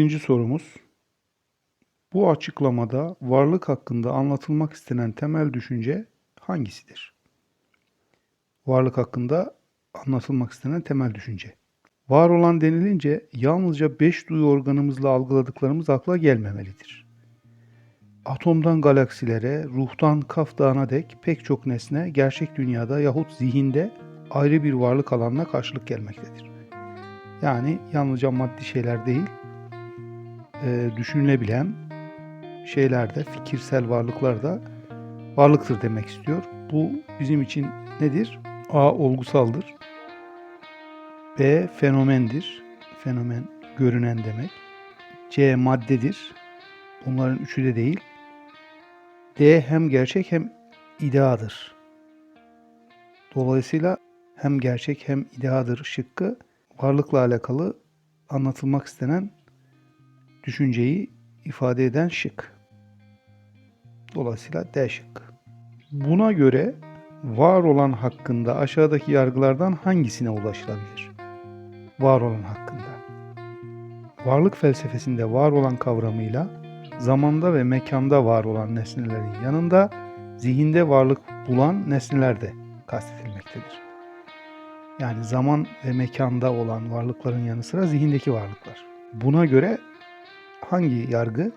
Birinci sorumuz. Bu açıklamada varlık hakkında anlatılmak istenen temel düşünce hangisidir? Varlık hakkında anlatılmak istenen temel düşünce. Var olan denilince yalnızca beş duyu organımızla algıladıklarımız akla gelmemelidir. Atomdan galaksilere, ruhtan kaf dağına dek pek çok nesne gerçek dünyada yahut zihinde ayrı bir varlık alanına karşılık gelmektedir. Yani yalnızca maddi şeyler değil, e, düşünülebilen şeyler de, fikirsel varlıklar da varlıktır demek istiyor. Bu bizim için nedir? A. Olgusaldır. B. Fenomendir. Fenomen görünen demek. C. Maddedir. Bunların üçü de değil. D. Hem gerçek hem ideadır. Dolayısıyla hem gerçek hem ideadır şıkkı varlıkla alakalı anlatılmak istenen düşünceyi ifade eden şık. Dolayısıyla D şıkkı. Buna göre var olan hakkında aşağıdaki yargılardan hangisine ulaşılabilir? Var olan hakkında. Varlık felsefesinde var olan kavramıyla zamanda ve mekanda var olan nesnelerin yanında zihinde varlık bulan nesneler de kastedilmektedir. Yani zaman ve mekanda olan varlıkların yanı sıra zihindeki varlıklar. Buna göre hangi yargı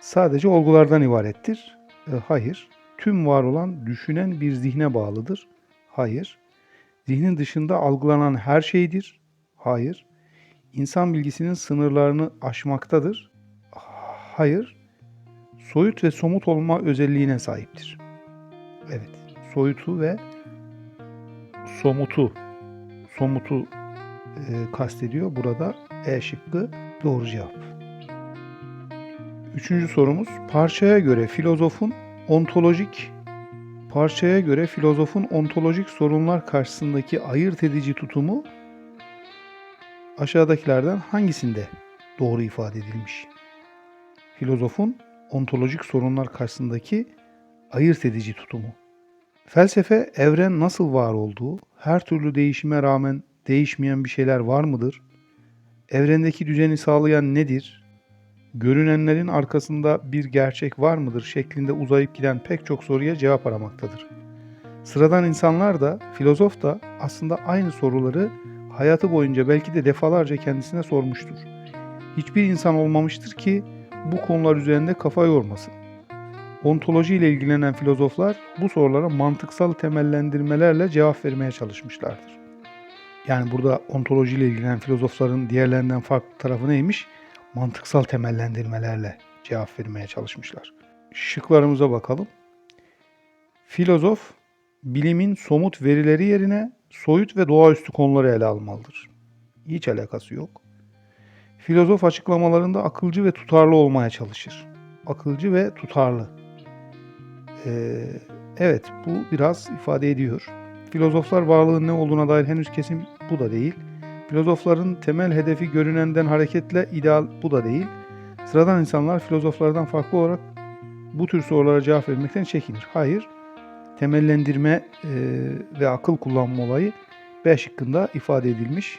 sadece olgulardan ibarettir? E, hayır. Tüm var olan düşünen bir zihne bağlıdır. Hayır. Zihnin dışında algılanan her şeydir. Hayır. İnsan bilgisinin sınırlarını aşmaktadır. Hayır. Soyut ve somut olma özelliğine sahiptir. Evet. Soyutu ve somutu somutu e, kastediyor. Burada E şıkkı doğru cevap. Üçüncü sorumuz. Parçaya göre filozofun ontolojik parçaya göre filozofun ontolojik sorunlar karşısındaki ayırt edici tutumu aşağıdakilerden hangisinde doğru ifade edilmiş? Filozofun ontolojik sorunlar karşısındaki ayırt edici tutumu. Felsefe evren nasıl var olduğu, her türlü değişime rağmen değişmeyen bir şeyler var mıdır? Evrendeki düzeni sağlayan nedir? Görünenlerin arkasında bir gerçek var mıdır şeklinde uzayıp giden pek çok soruya cevap aramaktadır. Sıradan insanlar da, filozof da aslında aynı soruları hayatı boyunca belki de defalarca kendisine sormuştur. Hiçbir insan olmamıştır ki bu konular üzerinde kafa yormasın. Ontoloji ile ilgilenen filozoflar bu sorulara mantıksal temellendirmelerle cevap vermeye çalışmışlardır. Yani burada ontoloji ile ilgilenen filozofların diğerlerinden farklı tarafı neymiş? Mantıksal temellendirmelerle cevap vermeye çalışmışlar. Şıklarımıza bakalım. Filozof, bilimin somut verileri yerine soyut ve doğaüstü konuları ele almalıdır. Hiç alakası yok. Filozof açıklamalarında akılcı ve tutarlı olmaya çalışır. Akılcı ve tutarlı. Ee, evet bu biraz ifade ediyor. Filozoflar varlığın ne olduğuna dair henüz kesin bu da değil. Filozofların temel hedefi görünenden hareketle ideal bu da değil. Sıradan insanlar filozoflardan farklı olarak bu tür sorulara cevap vermekten çekinir. Hayır, temellendirme e, ve akıl kullanma olayı B şıkkında ifade edilmiş.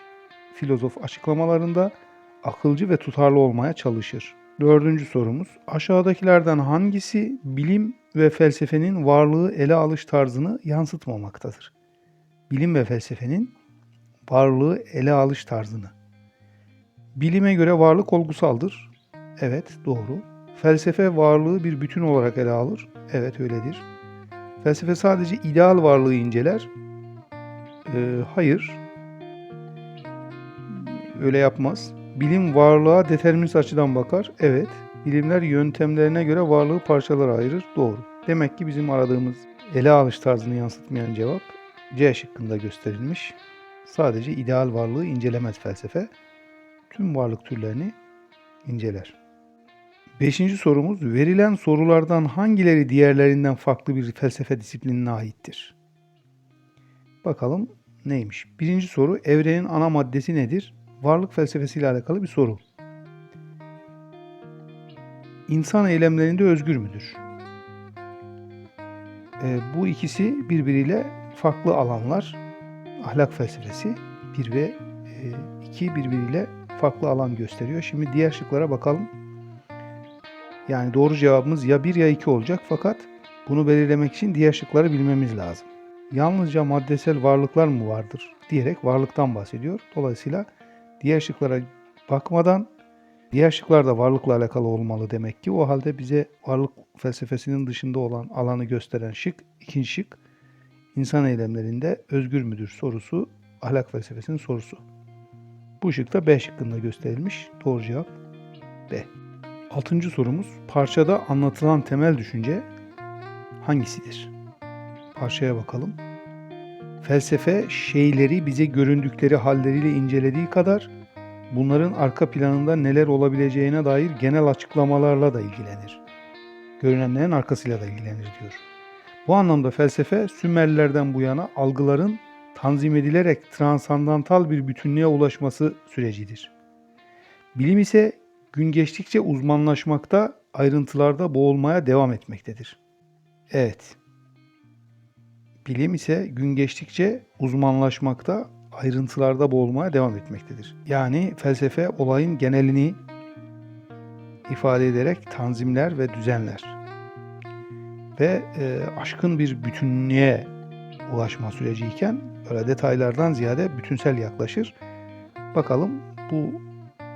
Filozof açıklamalarında akılcı ve tutarlı olmaya çalışır. Dördüncü sorumuz. Aşağıdakilerden hangisi bilim ve felsefenin varlığı ele alış tarzını yansıtmamaktadır? Bilim ve felsefenin varlığı ele alış tarzını. Bilime göre varlık olgusaldır. Evet, doğru. Felsefe varlığı bir bütün olarak ele alır. Evet, öyledir. Felsefe sadece ideal varlığı inceler. Ee, hayır. Öyle yapmaz. Bilim varlığa determinist açıdan bakar. Evet. Bilimler yöntemlerine göre varlığı parçalara ayırır. Doğru. Demek ki bizim aradığımız ele alış tarzını yansıtmayan cevap C şıkkında gösterilmiş. Sadece ideal varlığı incelemez felsefe. Tüm varlık türlerini inceler. Beşinci sorumuz, verilen sorulardan hangileri diğerlerinden farklı bir felsefe disiplinine aittir? Bakalım neymiş? Birinci soru, evrenin ana maddesi nedir? Varlık felsefesiyle alakalı bir soru. İnsan eylemlerinde özgür müdür? E, bu ikisi birbiriyle farklı alanlar. Ahlak felsefesi bir ve e, iki birbiriyle farklı alan gösteriyor. Şimdi diğer şıklara bakalım. Yani doğru cevabımız ya 1 ya 2 olacak fakat bunu belirlemek için diğer şıkları bilmemiz lazım. Yalnızca maddesel varlıklar mı vardır diyerek varlıktan bahsediyor. Dolayısıyla diğer şıklara bakmadan diğer şıklar da varlıkla alakalı olmalı demek ki. O halde bize varlık felsefesinin dışında olan alanı gösteren şık, ikinci şık insan eylemlerinde özgür müdür sorusu ahlak felsefesinin sorusu. Bu şıkta B şıkkında gösterilmiş. Doğru cevap B. Altıncı sorumuz parçada anlatılan temel düşünce hangisidir? Parçaya bakalım. Felsefe şeyleri bize göründükleri halleriyle incelediği kadar bunların arka planında neler olabileceğine dair genel açıklamalarla da ilgilenir. Görünenlerin arkasıyla da ilgilenir diyor. Bu anlamda felsefe Sümerlilerden bu yana algıların tanzim edilerek transandantal bir bütünlüğe ulaşması sürecidir. Bilim ise gün geçtikçe uzmanlaşmakta, ayrıntılarda boğulmaya devam etmektedir. Evet. Bilim ise gün geçtikçe uzmanlaşmakta, ayrıntılarda boğulmaya devam etmektedir. Yani felsefe olayın genelini ifade ederek tanzimler ve düzenler. Ve e, aşkın bir bütünlüğe ulaşma süreciyken öyle detaylardan ziyade bütünsel yaklaşır. Bakalım bu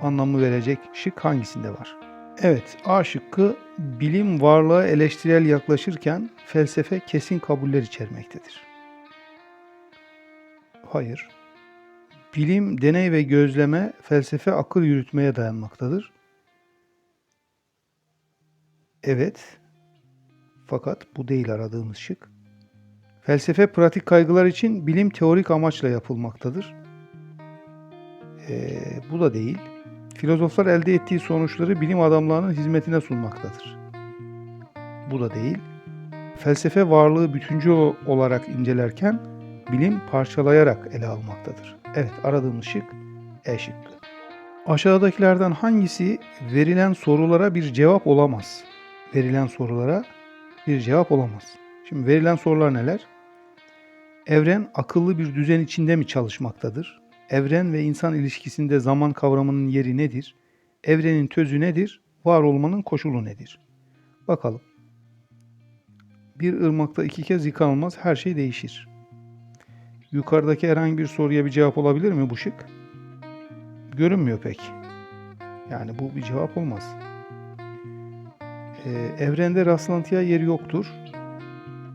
anlamı verecek şık hangisinde var? Evet, A şıkkı bilim varlığa eleştirel yaklaşırken felsefe kesin kabuller içermektedir. Hayır. Bilim, deney ve gözleme, felsefe akıl yürütmeye dayanmaktadır. Evet. Fakat bu değil aradığımız şık. Felsefe pratik kaygılar için bilim teorik amaçla yapılmaktadır. Ee, bu da değil. Filozoflar elde ettiği sonuçları bilim adamlarının hizmetine sunmaktadır. Bu da değil. Felsefe varlığı bütüncül olarak incelerken bilim parçalayarak ele almaktadır. Evet aradığımız şık E şıkkı. Aşağıdakilerden hangisi verilen sorulara bir cevap olamaz? Verilen sorulara bir cevap olamaz. Şimdi verilen sorular neler? Evren akıllı bir düzen içinde mi çalışmaktadır? Evren ve insan ilişkisinde zaman kavramının yeri nedir? Evrenin tözü nedir? Var olmanın koşulu nedir? Bakalım. Bir ırmakta iki kez yıkanılmaz her şey değişir. Yukarıdaki herhangi bir soruya bir cevap olabilir mi bu şık? Görünmüyor pek. Yani bu bir cevap olmaz. Ee, evrende rastlantıya yeri yoktur.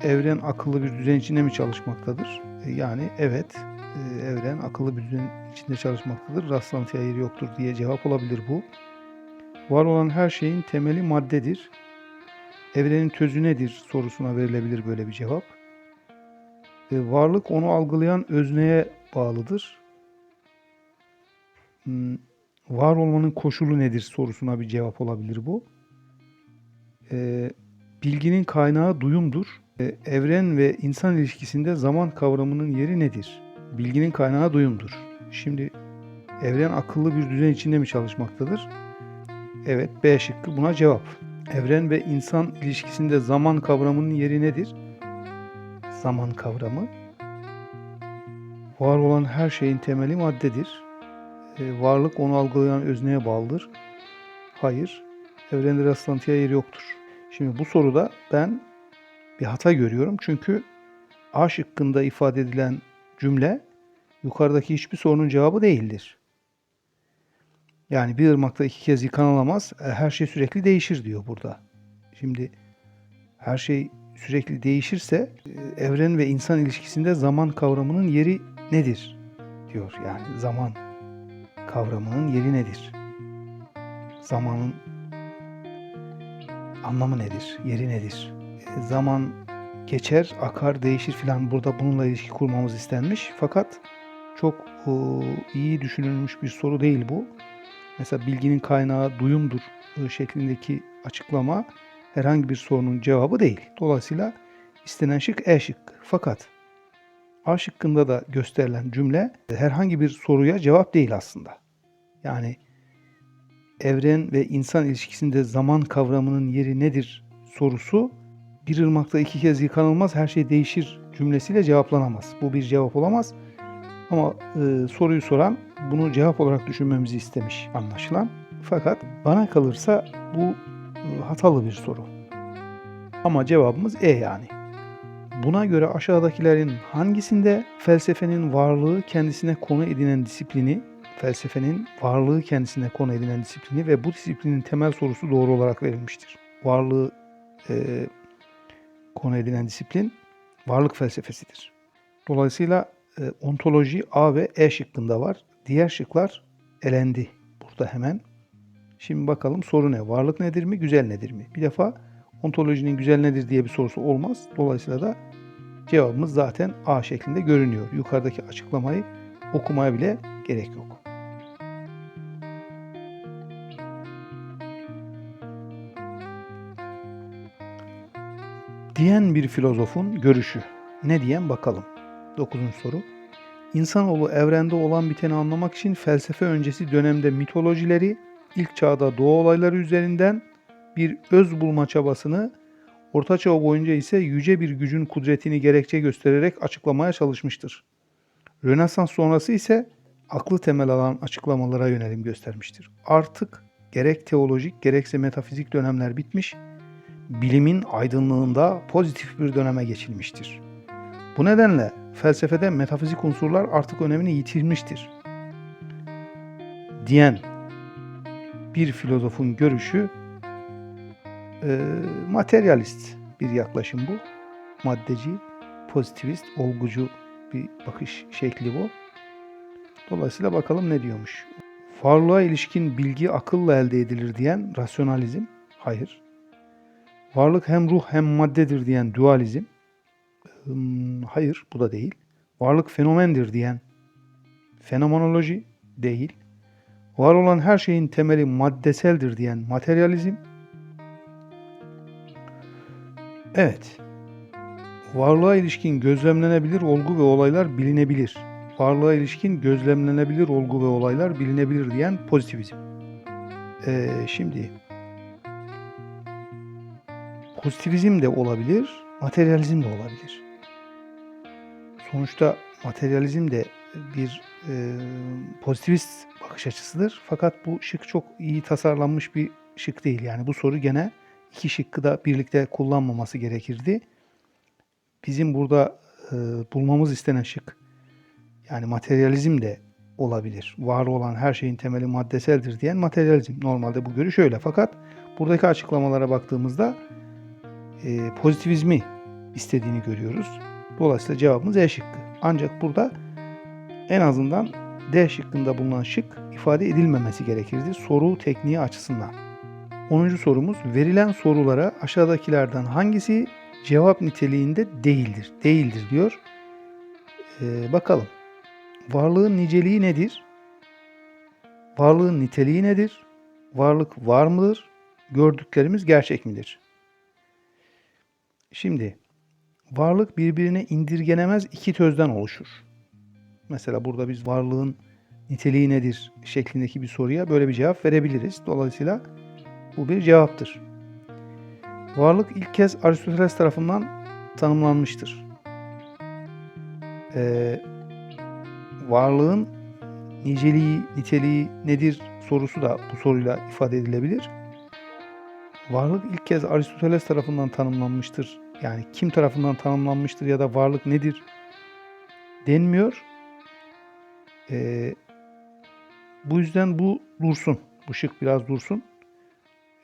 Evren akıllı bir düzen içinde mi çalışmaktadır? Ee, yani evet, e, evren akıllı bir düzen içinde çalışmaktadır. Rastlantıya yeri yoktur diye cevap olabilir bu. Var olan her şeyin temeli maddedir. Evrenin tözü nedir sorusuna verilebilir böyle bir cevap. E, varlık onu algılayan özneye bağlıdır. Hmm, var olmanın koşulu nedir sorusuna bir cevap olabilir bu. E, bilginin kaynağı duyumdur. E, evren ve insan ilişkisinde zaman kavramının yeri nedir? Bilginin kaynağı duyumdur. Şimdi evren akıllı bir düzen içinde mi çalışmaktadır? Evet B şıkkı buna cevap. Evren ve insan ilişkisinde zaman kavramının yeri nedir? Zaman kavramı var olan her şeyin temeli maddedir. E, varlık onu algılayan özneye bağlıdır. Hayır, evrende rastlantıya yeri yoktur. Şimdi bu soruda ben bir hata görüyorum. Çünkü A şıkkında ifade edilen cümle yukarıdaki hiçbir sorunun cevabı değildir. Yani bir ırmakta iki kez yıkanılamaz, e, her şey sürekli değişir diyor burada. Şimdi her şey sürekli değişirse e, evren ve insan ilişkisinde zaman kavramının yeri nedir diyor. Yani zaman kavramının yeri nedir? Zamanın anlamı nedir? Yeri nedir? E, zaman geçer, akar, değişir filan burada bununla ilişki kurmamız istenmiş. Fakat çok e, iyi düşünülmüş bir soru değil bu. Mesela bilginin kaynağı duyumdur e, şeklindeki açıklama herhangi bir sorunun cevabı değil. Dolayısıyla istenen şık E şıkkı. Fakat A şıkkında da gösterilen cümle herhangi bir soruya cevap değil aslında. Yani evren ve insan ilişkisinde zaman kavramının yeri nedir sorusu bir ırmakta iki kez yıkanılmaz her şey değişir cümlesiyle cevaplanamaz. Bu bir cevap olamaz. Ama e, soruyu soran bunu cevap olarak düşünmemizi istemiş anlaşılan. Fakat bana kalırsa bu e, hatalı bir soru. Ama cevabımız E yani. Buna göre aşağıdakilerin hangisinde felsefenin varlığı kendisine konu edinen disiplini, felsefenin varlığı kendisine konu edinen disiplini ve bu disiplinin temel sorusu doğru olarak verilmiştir. Varlığı e, konu edilen disiplin varlık felsefesidir. Dolayısıyla e, ontoloji A ve E şıkkında var. Diğer şıklar elendi burada hemen. Şimdi bakalım soru ne? Varlık nedir mi, güzel nedir mi? Bir defa ontolojinin güzel nedir diye bir sorusu olmaz. Dolayısıyla da cevabımız zaten A şeklinde görünüyor. Yukarıdaki açıklamayı okumaya bile gerek yok. Diyen bir filozofun görüşü. Ne diyen bakalım. 9. soru. İnsanoğlu evrende olan biteni anlamak için felsefe öncesi dönemde mitolojileri, ilk çağda doğa olayları üzerinden bir öz bulma çabasını, Orta Çağ boyunca ise yüce bir gücün kudretini gerekçe göstererek açıklamaya çalışmıştır. Rönesans sonrası ise aklı temel alan açıklamalara yönelim göstermiştir. Artık gerek teolojik gerekse metafizik dönemler bitmiş, bilimin aydınlığında pozitif bir döneme geçilmiştir. Bu nedenle felsefede metafizik unsurlar artık önemini yitirmiştir. Diyen bir filozofun görüşü e, materyalist bir yaklaşım bu. Maddeci, pozitivist, olgucu bir bakış şekli bu. Dolayısıyla bakalım ne diyormuş. Varlığa ilişkin bilgi akılla elde edilir diyen rasyonalizm, hayır. Varlık hem ruh hem maddedir diyen dualizm, hayır bu da değil. Varlık fenomendir diyen fenomenoloji değil. Var olan her şeyin temeli maddeseldir diyen materyalizm. Evet. Varlığa ilişkin gözlemlenebilir olgu ve olaylar bilinebilir. Varlığa ilişkin gözlemlenebilir olgu ve olaylar bilinebilir diyen pozitivizm. Ee, şimdi pozitivizm de olabilir, materyalizm de olabilir. Sonuçta materyalizm de bir e, pozitivist bakış açısıdır. Fakat bu şık çok iyi tasarlanmış bir şık değil. Yani bu soru gene iki şıkkı da birlikte kullanmaması gerekirdi. Bizim burada e, bulmamız istenen şık yani materyalizm de olabilir. Var olan her şeyin temeli maddeseldir diyen materyalizm. Normalde bu görüş öyle. Fakat buradaki açıklamalara baktığımızda e, pozitivizmi istediğini görüyoruz. Dolayısıyla cevabımız E şıkkı. Ancak burada en azından D şıkkında bulunan şık ifade edilmemesi gerekirdi soru tekniği açısından. 10. sorumuz verilen sorulara aşağıdakilerden hangisi cevap niteliğinde değildir? Değildir diyor. Ee, bakalım. Varlığın niceliği nedir? Varlığın niteliği nedir? Varlık var mıdır? Gördüklerimiz gerçek midir? Şimdi varlık birbirine indirgenemez iki tözden oluşur. Mesela burada biz varlığın niteliği nedir şeklindeki bir soruya böyle bir cevap verebiliriz. Dolayısıyla bu bir cevaptır. Varlık ilk kez Aristoteles tarafından tanımlanmıştır. Ee, varlığın niceliği, niteliği nedir sorusu da bu soruyla ifade edilebilir. Varlık ilk kez Aristoteles tarafından tanımlanmıştır. Yani kim tarafından tanımlanmıştır ya da varlık nedir denmiyor. Ee, bu yüzden bu dursun. Bu şık biraz dursun.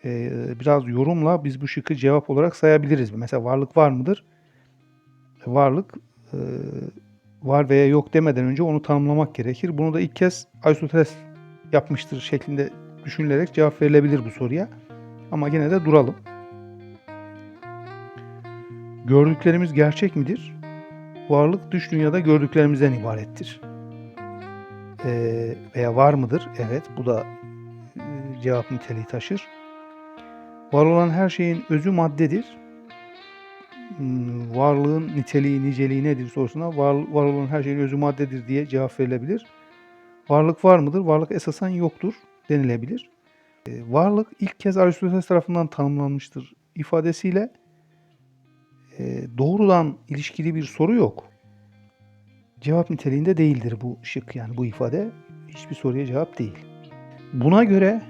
Ee, biraz yorumla biz bu şıkkı cevap olarak sayabiliriz. Mesela varlık var mıdır? Varlık e, var veya yok demeden önce onu tanımlamak gerekir. Bunu da ilk kez Aristoteles yapmıştır şeklinde düşünülerek cevap verilebilir bu soruya. Ama gene de duralım. Gördüklerimiz gerçek midir? Varlık dış dünyada gördüklerimizden ibarettir. Ee, veya var mıdır? Evet, bu da e, cevap niteliği taşır. Var olan her şeyin özü maddedir. Hmm, varlığın niteliği, niceliği nedir sorusuna var, var olan her şeyin özü maddedir diye cevap verilebilir. Varlık var mıdır? Varlık esasen yoktur denilebilir. Ee, varlık ilk kez Aristoteles tarafından tanımlanmıştır ifadesiyle e, doğrudan ilişkili bir soru yok. Cevap niteliğinde değildir bu şık yani bu ifade. hiçbir soruya cevap değil. Buna göre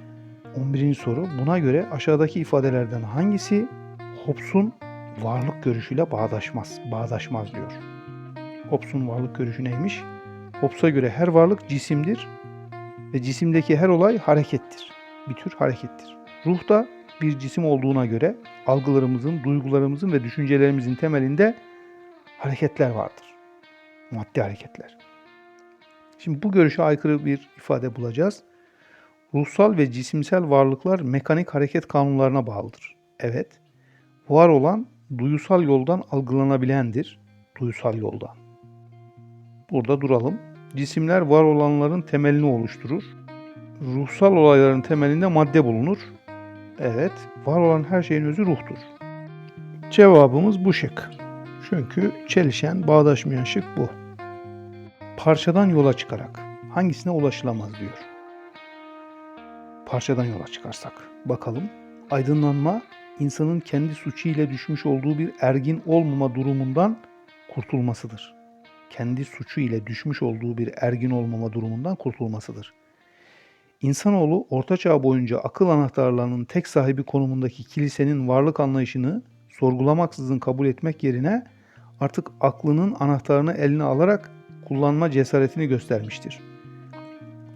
11. soru buna göre aşağıdaki ifadelerden hangisi Hobbes'un varlık görüşüyle bağdaşmaz, bağdaşmaz diyor. Hobbes'un varlık görüşü neymiş? Hobbes'a göre her varlık cisimdir ve cisimdeki her olay harekettir. Bir tür harekettir. Ruh da bir cisim olduğuna göre algılarımızın, duygularımızın ve düşüncelerimizin temelinde hareketler vardır. Maddi hareketler. Şimdi bu görüşe aykırı bir ifade bulacağız. Ruhsal ve cisimsel varlıklar mekanik hareket kanunlarına bağlıdır. Evet, var olan duyusal yoldan algılanabilendir. Duyusal yoldan. Burada duralım. Cisimler var olanların temelini oluşturur. Ruhsal olayların temelinde madde bulunur. Evet, var olan her şeyin özü ruhtur. Cevabımız bu şık. Çünkü çelişen, bağdaşmayan şık bu. Parçadan yola çıkarak hangisine ulaşılamaz diyor. Parçadan yola çıkarsak bakalım. Aydınlanma insanın kendi suçu ile düşmüş olduğu bir ergin olmama durumundan kurtulmasıdır. Kendi suçu ile düşmüş olduğu bir ergin olmama durumundan kurtulmasıdır. İnsanoğlu Orta Çağ boyunca akıl anahtarlarının tek sahibi konumundaki kilisenin varlık anlayışını sorgulamaksızın kabul etmek yerine artık aklının anahtarını eline alarak kullanma cesaretini göstermiştir.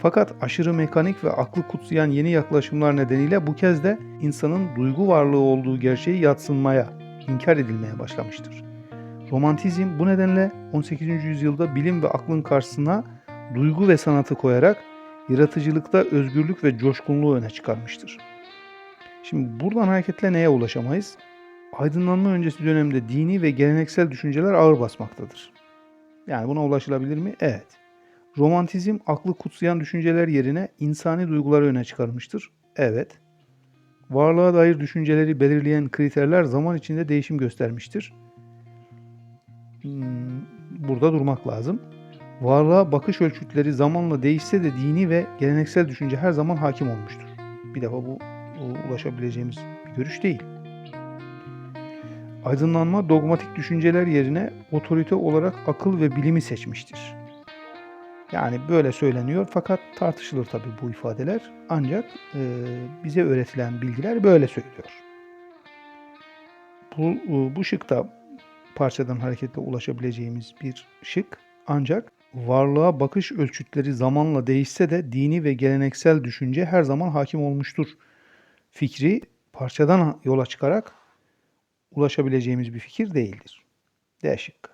Fakat aşırı mekanik ve aklı kutsayan yeni yaklaşımlar nedeniyle bu kez de insanın duygu varlığı olduğu gerçeği yatsınmaya, inkar edilmeye başlamıştır. Romantizm bu nedenle 18. yüzyılda bilim ve aklın karşısına duygu ve sanatı koyarak yaratıcılıkta özgürlük ve coşkunluğu öne çıkarmıştır. Şimdi buradan hareketle neye ulaşamayız? Aydınlanma öncesi dönemde dini ve geleneksel düşünceler ağır basmaktadır. Yani buna ulaşılabilir mi? Evet. Romantizm aklı kutsayan düşünceler yerine insani duyguları öne çıkarmıştır. Evet. Varlığa dair düşünceleri belirleyen kriterler zaman içinde değişim göstermiştir. Hmm, Burada durmak lazım. Varlığa bakış ölçütleri zamanla değişse de dini ve geleneksel düşünce her zaman hakim olmuştur. Bir defa bu ulaşabileceğimiz bir görüş değil. Aydınlanma dogmatik düşünceler yerine otorite olarak akıl ve bilimi seçmiştir. Yani böyle söyleniyor fakat tartışılır tabii bu ifadeler. Ancak e, bize öğretilen bilgiler böyle söylüyor. Bu, e, bu şıkta parçadan hareketle ulaşabileceğimiz bir şık. Ancak varlığa bakış ölçütleri zamanla değişse de dini ve geleneksel düşünce her zaman hakim olmuştur. Fikri parçadan yola çıkarak ulaşabileceğimiz bir fikir değildir. D şıkkı.